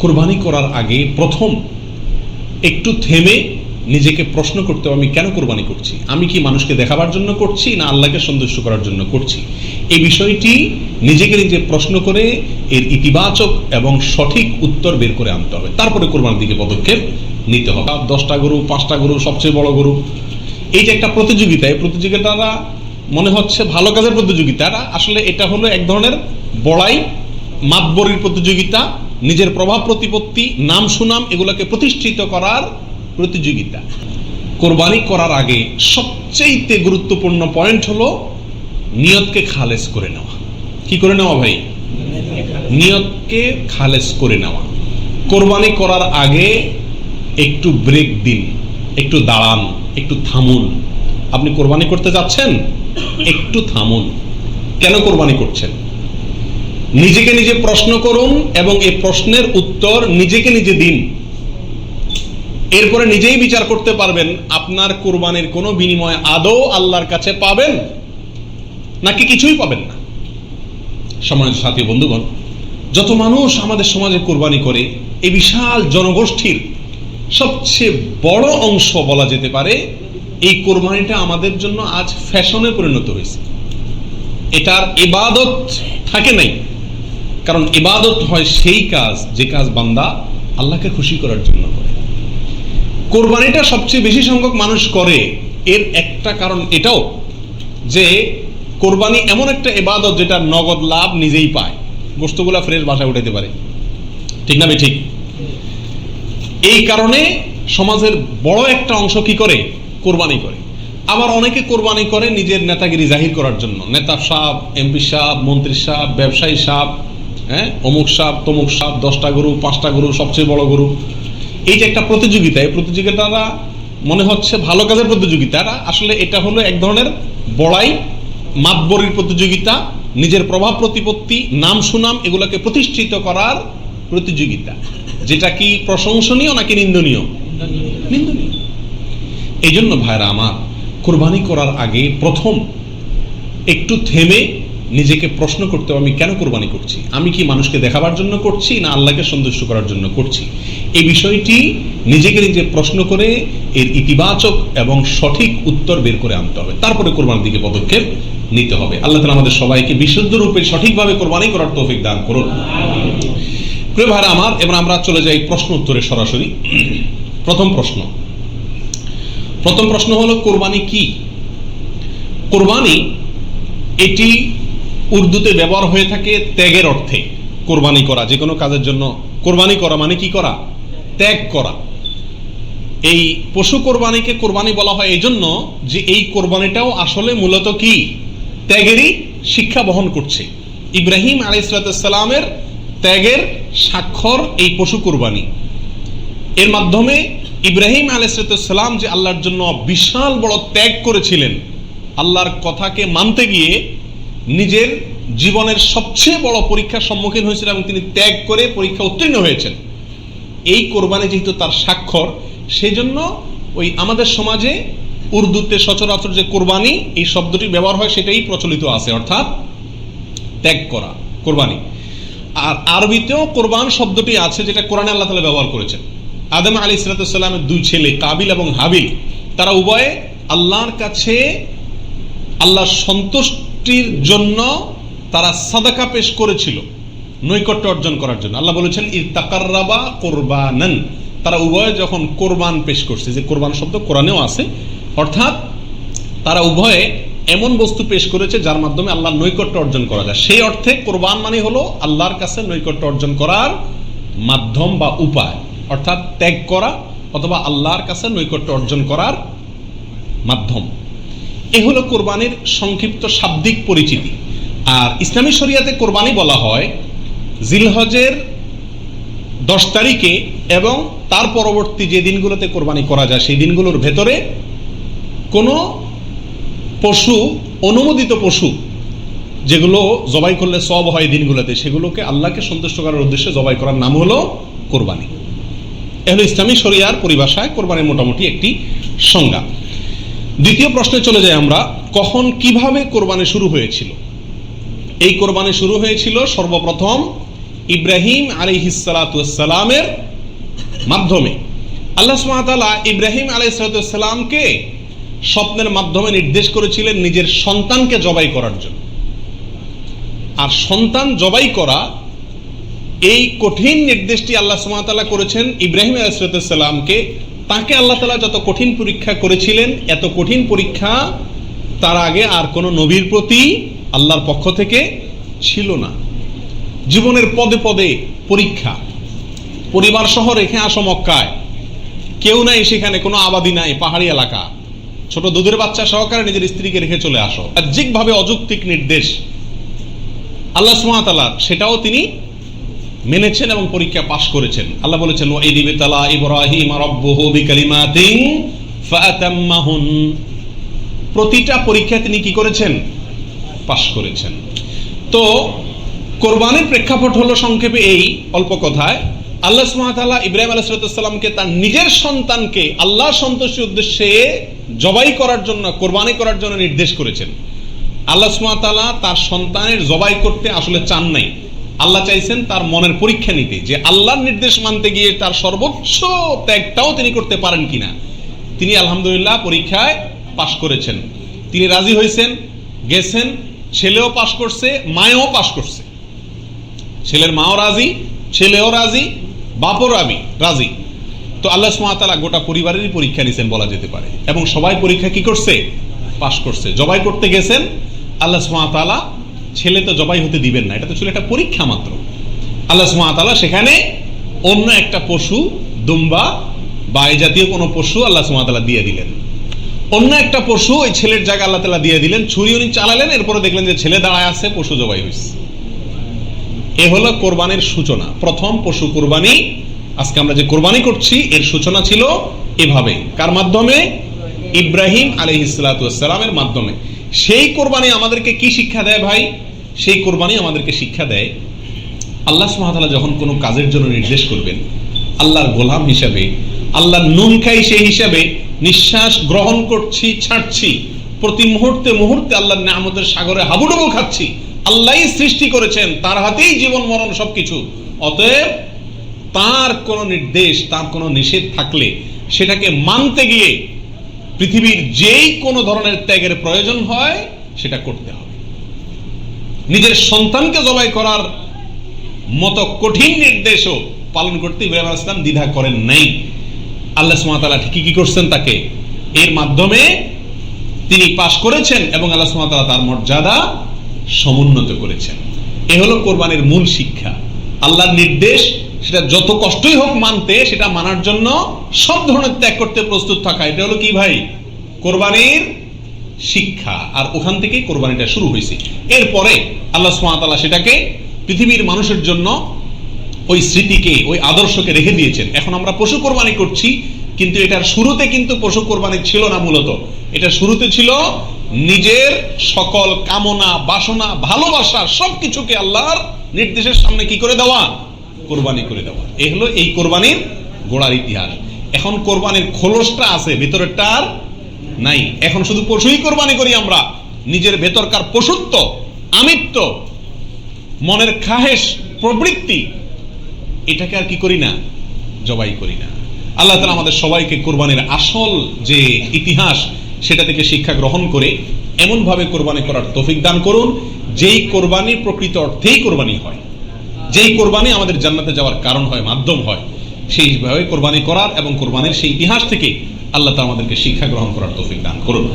কোরবানি করার আগে প্রথম একটু থেমে নিজেকে প্রশ্ন করতে হবে, আমি কেন কোরবানি করছি? আমি কি মানুষকে দেখাবার জন্য করছি না আল্লাহকে সন্তুষ্ট করার জন্য করছি? এই বিষয়টি নিজেকে নিজে প্রশ্ন করে এর ইতিবাচক এবং সঠিক উত্তর বের করে আনতে হবে। তারপরে কোরবানির দিকে পদক্ষেপ নিতে হবে। দশটা গরু পাঁচটা গরু সবচেয়ে বড় গরু। এই যে একটা প্রতিযোগিতা এই প্রতিযোগিতাটা মনে হচ্ছে ভালো কাজের প্রতিযোগিতা। আসলে এটা হলো এক ধরনের বড়াই মাতবরির প্রতিযোগিতা নিজের প্রভাব প্রতিপত্তি, নাম সুনাম এগুলোকে প্রতিষ্ঠিত করার প্রতিযোগিতা। কোরবানি করার আগে সবচেয়ে গুরুত্বপূর্ণ পয়েন্ট হলো নিয়তকে খালেজ করে নেওয়া। কি করে নেওয়া ভাই? নিয়তকে খালেজ করে নেওয়া। কোরবানি করার আগে একটু ব্রেক দিন, একটু দাঁড়ান, একটু থামুন। আপনি কোরবানি করতে যাচ্ছেন? একটু থামুন। কেন কোরবানি করছেন? নিজেকে নিজে প্রশ্ন করুন এবং এই প্রশ্নের উত্তর নিজেকে নিজে দিন। এরপরে নিজেই বিচার করতে পারবেন, আপনার কোরবানির কোনো বিনিময় আদৌ আল্লাহর কাছে পাবেন নাকি কিছুই পাবেন না। সমাজ সাথী বন্ধুগণ, যত মানুষ আমাদের সমাজে কোরবানি করে, এই বিশাল জনগোষ্ঠীর সবচেয়ে বড় অংশ বলা যেতে পারে, এই কোরবানিটা আমাদের জন্য আজ ফ্যাশনে পরিণত হয়েছে। এটার ইবাদত থাকে নাই। কারণ ইবাদত হয় সেই কাজ, যে কাজ বান্দা আল্লাহকে খুশি করার জন্য করে। কোরবানিটা সবচেয়ে বেশি সংখ্যক মানুষ করে, এর একটা কারণ এটাও যে কোরবানি এমন একটা ইবাদত যেটা নগদ লাভ নিজেই পায়। বস্তুগুলা ফ্রেশ বাসায় উঠাইতে পারে। ঠিক না ঠিক এই কারণে সমাজের বড় একটা অংশ কি করে? কোরবানি করে। আবার অনেকে কোরবানি করে নিজের নেতাগিরি জাহির করার জন্য। নেতা সাহ এমপি সাহ মন্ত্রী সাহ ব্যবসায়ী সাহ হ্যাঁ? অমুক সাপ, তমুক সাপ, দশটা গরু, পাঁচটা গরু, সবচেয়ে বড় গরু। এই যে একটা প্রতিযোগিতা, এই প্রতিযোগিতাটা মনে হচ্ছে ভালো কাজের প্রতিযোগিতাটা আসলে এটা হলো এক ধরনের বড়াই, মাতবরির প্রতিযোগিতা, নিজের প্রভাব প্রতিপত্তি, নাম সুনাম এগুলোকে প্রতিষ্ঠিত করার প্রতিযোগিতা। যেটা কি প্রশংসনীয় নাকি নিন্দনীয়? নিন্দনীয়। এই জন্য ভাইরা আমার, কোরবানি করার আগে প্রথম একটু থেমে নিজেকে প্রশ্ন করতে আমি কেন কোরবানি করছি? আমি কি মানুষকে দেখাবার জন্য করছি না আল্লাহকে সন্তুষ্ট করার জন্য করছি? এই বিষয়টি নিজেকে নিজে প্রশ্ন করে এর ইতিবাচক এবং সঠিক উত্তর বের করে আনতে হবে। তারপরে কোরবানির দিকে পদক্ষেপ নিতে হবে। আল্লাহ তালা আমাদের সবাইকে বিশুদ্ধ রূপে সঠিকভাবে কোরবানি করার তৌফিক দান করুন। প্রিয় ভাইরা আমার, এবার আমরা চলে যাই প্রশ্ন উত্তরে সরাসরি। প্রথম প্রশ্ন। প্রথম প্রশ্ন হলো, কোরবানি কি? কোরবানি এটি উর্দুতে ব্যবহার হয়ে থাকে ত্যাগের অর্থে। কোরবানি করা, যে কোনো কাজের জন্য কোরবানি করা মানে কি করা? ত্যাগ করা। এই পশু কোরবানিকে কোরবানি বলা হয় এই জন্য যে এই কোরবানিটাও আসলে মূলত কি? ত্যাগেরই শিক্ষা বহন করছে। ইব্রাহিম আলাইসালামের ত্যাগের স্বাক্ষর এই পশু কোরবানি। এর মাধ্যমে ইব্রাহিম আলাইসালাম যে আল্লাহর জন্য বিশাল বড় ত্যাগ করেছিলেন, আল্লাহর কথাকে মানতে গিয়ে নিজের জীবনের সবচেয়ে বড় পরীক্ষার সম্মুখীন হয়েছিলেন এবং তিনি ত্যাগ করে পরীক্ষা উত্তীর্ণ হয়েছেন। এই কোরবানি যেহেতু তার স্বাক্ষর সেই জন্য ওই আমাদের সমাজে উর্দুতে সচরাচর যে কোরবানি, এই শব্দটি ব্যবহার হয়, সেটাই প্রচলিত আছে, অর্থাৎ ত্যাগ করা, কোরবানি। আর আরবিতেও কোরবান শব্দটি আছে, যেটা কোরআনে আল্লাহ তালা ব্যবহার করেছেন। আদম আলী সালাতামের দুই ছেলে, কাবিল এবং হাবিল, তারা উভয়ে আল্লাহর কাছে আল্লাহর সন্তুষ্টির জন্য তারা সাদাকা পেশ করেছিল, নৈকট্য অর্জন করার জন্য। আল্লাহ বলেছেন ই কোরবানন। তারা উভয়ে যখন কোরবান পেশ করছে, যে কোরবান শব্দ কোরআনেও আছে, অর্থাৎ তারা উভয়ে এমন বস্তু পেশ করেছে যার মাধ্যমে আল্লাহর নৈকট্য অর্জন করা যায়। সেই অর্থে কোরবান মানে হলো আল্লাহর কাছে নৈকট্য অর্জন করার মাধ্যম বা উপায়। অর্থাৎ ত্যাগ করা অথবা আল্লাহর কাছে নৈকট্য অর্জন করার মাধ্যম। এ হলো কোরবানির সংক্ষিপ্ত শাব্দিক পরিচিতি। আর ইসলামী শরিয়াতে কোরবানি বলা হয় জিলহজের দশ তারিখে এবং তার পরবর্তী যে দিনগুলোতে কোরবানি করা যায়, সেই দিনগুলোর ভেতরে কোনো পশু, অনুমোদিত পশু, যেগুলো জবাই করলে সব হয় দিনগুলোতে, সেগুলোকে আল্লাহকে সন্তুষ্ট করার উদ্দেশ্যে জবাই করার নাম হলো কোরবানি। এ হলো ইসলামী শরিয়ার পরিভাষায় কোরবানির মোটামুটি একটি সংজ্ঞা। দ্বিতীয় প্রশ্নে চলে যাই আমরা, কখন কীভাবে কোরবানি শুরু হয়েছিল? এই কোরবানি শুরু হয়েছিল সর্বপ্রথম ইব্রাহিম আলিহিসালামের মাধ্যমে। আল্লাহ সুমাতালা ইব্রাহিম আলাইসালামকে স্বপ্নের মাধ্যমে নির্দেশ করেছিলেন নিজের সন্তানকে জবাই করার জন্য। আর সন্তান জবাই করা এই কঠিন নির্দেশটি আল্লাহ সুমাতালা করেছেন ইব্রাহিম আলাইসালামকে তাকে আল্লাহ তালা যত কঠিন পরীক্ষা করেছিলেন, এত কঠিন পরীক্ষা তার আগে আর কোনো নবীর প্রতি আল্লাহর পক্ষ থেকে ছিল না। জীবনের পদে পদে পরীক্ষা। পরিবার সহ রেখে আসো মক্কায়। কেউ নাই সেখানে, কোনো আবাদি নাই, পাহাড়ি এলাকা। ছোট দুধের বাচ্চা সহকারে নিজের স্ত্রীকে রেখে চলে আসো। বাহ্যিকভাবে অযৌক্তিক নির্দেশ। আল্লাহ সুমাতালার সেটাও তিনি মেনেছেন এবং পরীক্ষা পাশ করেছেন। আল্লাহ বলেছেন ওই দিবে তালা ইব্রাহিম রব্বহু বিকালিমাতিন ফাতাম্মাহুন। প্রতিটা পরীক্ষায় তিনি কি করেছেন? পাশ করেছেন। তো, কোরবানের প্রেক্ষাপট হলো সংক্ষেপে এই অল্প কথায়, আল্লাহ সুমাতাল্লাহ ইব্রাহিম আলাইসালামকে তার নিজের সন্তানকে আল্লাহ সন্তোষের উদ্দেশ্যে জবাই করার জন্য, কোরবানি করার জন্য নির্দেশ করেছেন। আল্লাহ সুমাতাল্লাহ তার সন্তানের জবাই করতে আসলে চান নাই। আল্লাহ চাইছেন তার মনের পরীক্ষা নিতে, যে আল্লাহর নির্দেশ মানতে গিয়ে তার সর্বোচ্চ ত্যাগটাও তিনি করতে পারেন কিনা। তিনি আলহামদুলিল্লাহ পরীক্ষায় পাশ করেছেন। তিনি রাজি হয়েছেন, গেছেন, ছেলেও পাশ করছে, মায়েও পাশ করছে। ছেলের মাও রাজি, ছেলেও রাজি, বাপও রাবি, রাজি। তো আল্লাহ সুমাতালা গোটা পরিবারেরই পরীক্ষা নিছেন বলা যেতে পারে। এবং সবাই পরীক্ষা কি করছে? পাশ করছে। জবাই করতে গেছেন, আল্লাহ সুমাতালা ছেলে তো জবাই হতে দিবেন না, এটা তো ছিল একটা পরীক্ষা মাত্র। আল্লাহ সুমাতালা সেখানে অন্য একটা পশু, দুম্বা বা এই জাতীয় কোনো পশু আল্লাহ সুমাতালা দিয়ে দিলেন। অন্য একটা পশু ওই ছেলের জায়গা আল্লাহ তালা দিয়ে দিলেন, ছুরি উনি চালালেন, এরপরে দেখলেন যে ছেলে দাঁড়ায় আছে, পশু জবাই হয়েছে এ হলো কোরবানির সূচনা। প্রথম পশু কোরবানি, আজকে আমরা যে কোরবানি করছি, এর সূচনা ছিল এভাবে কার মাধ্যমে? ইব্রাহিম আলহ ইসলাতামের মাধ্যমে। সেই কোরবানি আমাদেরকে কি শিক্ষা দেয় ভাই? সেই কোরবানি আমাদেরকে শিক্ষা দেয় আল্লাহ সুহাতালা যখন কোনো কাজের জন্য নির্দেশ করবেন, আল্লাহর গোলাম হিসাবে আল্লাহ নুন খাই সেই হিসাবে নিঃশ্বাস গ্রহণ করছি, ছাড়ছি, প্রতি মুহূর্তে মুহূর্তে আল্লাহর নামতের সাগরে হাবুডুবু খাচ্ছি, আল্লাহই সৃষ্টি করেছেন, তার হাতেই জীবন, মরণ সবকিছু। অতএব তার কোনো নির্দেশ, তার কোনো নিষেধ থাকলে সেটাকে মানতে গিয়ে পৃথিবীর যেই কোনো ধরনের ত্যাগের প্রয়োজন হয়, সেটা করতে হবে। নিজের সন্তানকে জবাই করার মতো কঠিন নির্দেশও পালন করতে ইব্রাহিম ইসলাম দ্বিধা করেন নাই। আল্লাহ সুমাতালা ঠিকই কি করছেন তাকে? এর মাধ্যমে তিনি পাশ করেছেন এবং আল্লাহ সুমাতালা তার মর্যাদা সমুন্নত করেছেন। এ হলো কোরবানির মূল শিক্ষা। আল্লাহর নির্দেশ সেটা যত কষ্টই হোক মানতে, সেটা মানার জন্য সব ধরনের ত্যাগ করতে প্রস্তুত থাকা। এটা হলো কি ভাই? কোরবানির শিক্ষা। আর ওখান থেকেই কোরবানিটা শুরু হয়েছে। এরপরে আল্লাহ সুমাতালা সেটাকে পৃথিবীর মানুষের জন্য ওই স্মৃতিকে, ওই আদর্শকে রেখে দিয়েছেন। এখন আমরা পশু কোরবানি করছি, কিন্তু এটার শুরুতে কিন্তু পশু কোরবানি ছিল না মূলত। এটা শুরুতে ছিল নিজের সকল কামনা, বাসনা, ভালোবাসা, সবকিছুকে আল্লাহর নির্দেশের সামনে কি করে দেওয়া? কোরবানি করে দেওয়া। এ হলো এই কোরবানির গোড়ার ইতিহাস। এখন কোরবানির খোলসটা আছে, ভেতরেরটা আর নাই। এখন শুধু পশুই কোরবানি করি আমরা। নিজের ভেতরকার পশুত্ব, আমিত্ব, মনের খাহেশ, প্রবৃত্তি, এটাকে আর কি করি না? জবাই করি না। আল্লাহ তালা আমাদের সবাইকে কোরবানির আসল যে ইতিহাস, সেটা থেকে শিক্ষা গ্রহণ করে এমনভাবে কোরবানি করার তৌফিক দান করুন, যেই কোরবানি প্রকৃত অর্থেই কোরবানি হয়। যেই কোরবানি আমাদের জান্নাতে যাওয়ার কারণ হয়, মাধ্যম হয় সেইভাবে কোরবানি করার এবং কোরবানির সেই ইতিহাস থেকে আল্লাহ তা আমাদেরকে শিক্ষা গ্রহণ করার তৌফিক দান করুন।